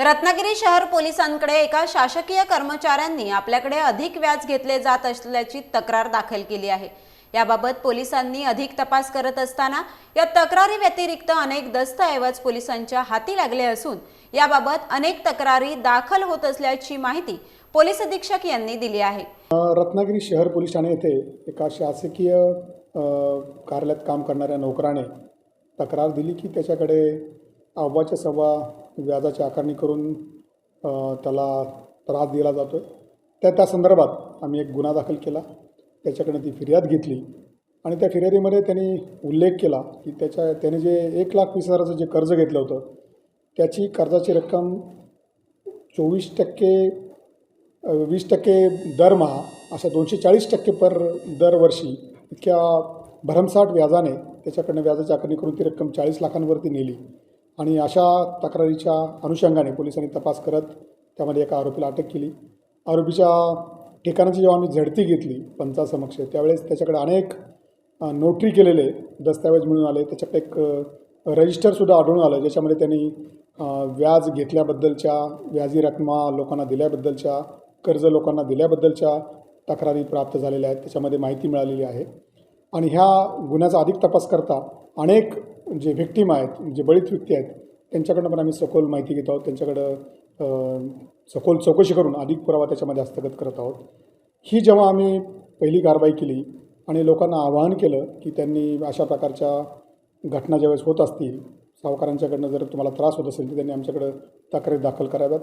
रत्नागिरी शहर पोलिसांकडे एका शासकीय कर्मचाऱ्यांनी आपल्याकडे अधिक व्याज घेतले जात असल्याची तक्रार दाखल केली आहे. याबाबत पोलिसांनी अधिक तपास करत असताना या तक्रारी व्यतिरिक्त अनेक दस्तऐवज पोलिसांच्या हाती लागले असून याबाबत अनेक तक्रारी दाखल होत असल्याची माहिती पोलीस अधीक्षक यांनी दिली आहे. रत्नागिरी शहर पोलीस ठाणे येथे एका शासकीय कार्यालयात काम करणाऱ्या नोकराने तक्रार दिली की त्याच्याकडे अव्वाच्या सव्वा व्याजाची आकारणी करून त्याला त्रास दिला जातो आहे त्या त्या संदर्भात आम्ही एक गुन्हा दाखल केला. त्याच्याकडनं ती फिर्याद घेतली आणि त्या फिर्यादीमध्ये त्यांनी उल्लेख केला की त्याच्या त्याने जे एक लाख वीस हजाराचं जे कर्ज घेतलं होतं त्याची कर्जाची रक्कम चोवीस टक्के वीस टक्के दरमहा अशा दोनशे चाळीस टक्के पर दरवर्षी इतक्या भरमसाठ व्याजाने त्याच्याकडनं व्याजाची आकारणी करून ती रक्कम चाळीस लाखांवरती नेली. आणि अशा तक्रारीच्या अनुषंगाने पोलिसांनी तपास करत त्यामध्ये एका आरोपीला अटक केली. आरोपीच्या ठिकाणाची जेव्हा आम्ही झडती घेतली पंचासमक्ष त्यावेळेस त्याच्याकडे अनेक नोटरी केलेले दस्तऐवज मिळून आले. त्याच्याकडे एक रजिस्टरसुद्धा आढळून आलं ज्याच्यामध्ये त्यांनी व्याज घेतल्याबद्दलच्या व्याजी रकमा लोकांना दिल्याबद्दलच्या कर्ज लोकांना दिल्याबद्दलच्या तक्रारी प्राप्त झालेल्या आहेत. त्याच्यामध्ये माहिती मिळालेली आहे. आणि ह्या गुन्ह्याचा अधिक तपास करता अनेक जे व्हिक्टीम आहेत जे बळीत व्यक्ती आहेत त्यांच्याकडनं पण आम्ही सखोल माहिती घेत आहोत त्यांच्याकडं सखोल चौकशी करून अधिक पुरावा त्याच्यामध्ये हस्तगत करत आहोत. ही जेव्हा आम्ही पहिली कारवाई केली आणि लोकांना आवाहन केलं की त्यांनी अशा प्रकारच्या घटना ज्यावेळेस होत असतील सावकारांच्याकडनं जर तुम्हाला त्रास होत असेल तर त्यांनी आमच्याकडं तक्रारी दाखल कराव्यात.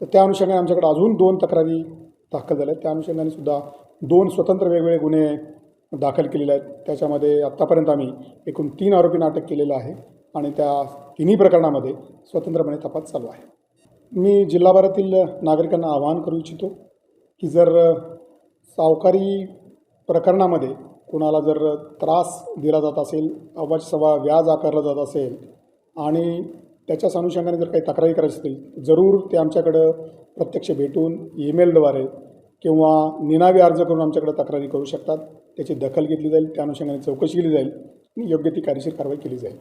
तर त्या अनुषंगाने आमच्याकडे अजून दोन तक्रारी दाखल झाल्या. आहेत त्या अनुषंगाने सुद्धा दोन स्वतंत्र वेगवेगळे गुन्हे दाखल केलेले आहेत. त्याच्यामध्ये आत्तापर्यंत आम्ही एकूण तीन आरोपींना अटक केलेलं आहे आणि त्या तिन्ही प्रकरणामध्ये स्वतंत्रपणे तपास चालू आहे. मी जिल्हाभरातील नागरिकांना आवाहन करू इच्छितो की जर सावकारी प्रकरणामध्ये कोणाला जर त्रास दिला जात असेल अवाज सवा व्याज आकारलं जात असेल आणि त्याच्याच अनुषंगाने जर काही तक्रारी करायची असतील जरूर ते आमच्याकडं प्रत्यक्ष भेटून ईमेलद्वारे किंवा निनावी अर्ज करून आमच्याकडे तक्रारी करू शकतात. त्याची दखल घेतली जाईल त्या अनुषंगाने चौकशी केली जाईल आणि योग्य ती कायदेशीर कारवाई केली जाईल